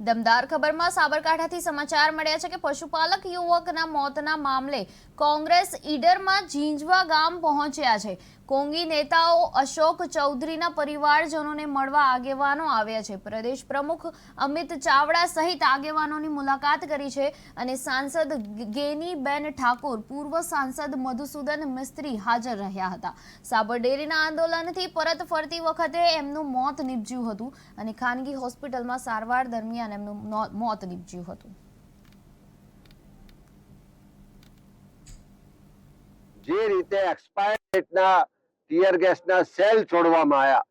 દમદાર ખબરમાં સાબરકાંઠાથી સમાચાર મળ્યા છે કે પશુપાલક યુવકના મોતના મામલે કોંગ્રેસ ઈડરમાં ઝીંઝવા ગામ પહોંચ્યા છે. કોંગી નેતાઓ અશોક ચૌધરીના પરિવારજનોને મળવા આગેવાનો આવ્યા છે. પ્રદેશ પ્રમુખ અમિત ચાવડા સહિત આગેવાનોની મુલાકાત કરી છે અને સાંસદ ગેનીબેન ઠાકોર, પૂર્વ સાંસદ મધુસૂદન મિસ્ત્રી હાજર રહ્યા હતા. સાબરડેરીના આંદોલનથી પરત ફરતી વખતે એમનું મોત નીપજ્યું હતું અને ખાનગી હોસ્પિટલમાં સારવાર દરમિયાન એમનું મોત નીપજ્યું હતું. જે રીતે એક્સપાયરના ટીયર ગેસના સેલ છોડવામાં આવ્યા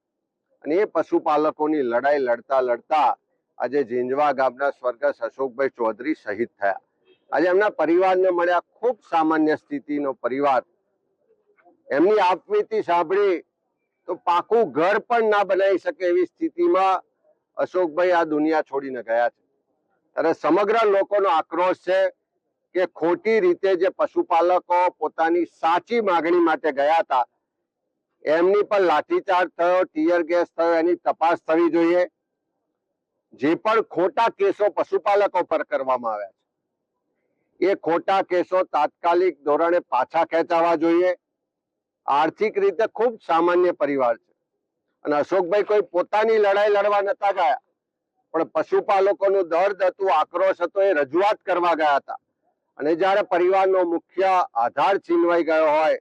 અને એ પશુપાલકોની લડાઈ લડતા લડતા આજે ઝીંઝવા ગામના સ્વર્ગસ્થ અશોકભાઈ ચૌધરી શહીદ થયા. આજે એમના પરિવારને મળ્યા ખૂબ સામાન્ય સ્થિતિનો પરિવાર. એમની આપવીતી સાંભળી તો પાકું ઘર પણ ના બનાવી શકે એવી સ્થિતિમાં અશોકભાઈ આ દુનિયા છોડીને ગયા છે. ત્યારે સમગ્ર લોકોનો આક્રોશ છે કે ખોટી રીતે જે પશુપાલકો પોતાની સાચી માગણી માટે ગયા હતા એમની પર લાઠીચાર્જ થયો, ટીયર ગેસ થયો, એની તપાસ થવી જોઈએ. જે પણ ખોટા કેસો પશુપાલકો પર કરવામાં આવ્યા છે, એ ખોટા કેસો તાત્કાલિક ધોરણે પાછા ખેંચાવા જોઈએ. આર્થિક રીતે ખૂબ સામાન્ય પરિવાર છે. અને અશોકભાઈ કોઈ પોતાની લડાઈ લડવા નતા ગયા, પણ પશુપાલકોનું દર્દ હતું આક્રોશ હતો, એ રજૂઆત કરવા ગયા હતા. અને જ્યારે પરિવારનો મુખ્ય આધાર છીનવાઈ ગયો હોય,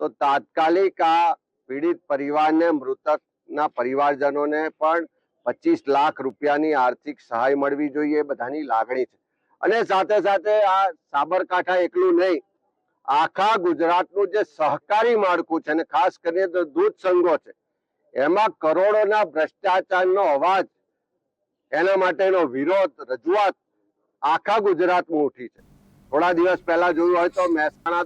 તો તાત્કાલિક આ પીડિત પરિવારને, મૃતકના પરિવારજનોને પણ પચીસ લાખ રૂપિયાની આર્થિક સહાય મળવી જોઈએ એ બધાની લાગણી છે. અને સાથે સાથે આ સાબરકાંઠા એકલું નહીં, આખા ગુજરાતનું જે સહકારી માળખું છે અને ખાસ કરીને તો દૂધ સંઘો છે, એમાં કરોડોના ભ્રષ્ટાચારનો અવાજ, એના માટેનો વિરોધ, રજૂઆત આખા ગુજરાતમાં ઉઠી છે. થોડા દિવસ પહેલા જોયું હોય તો મહેસાણા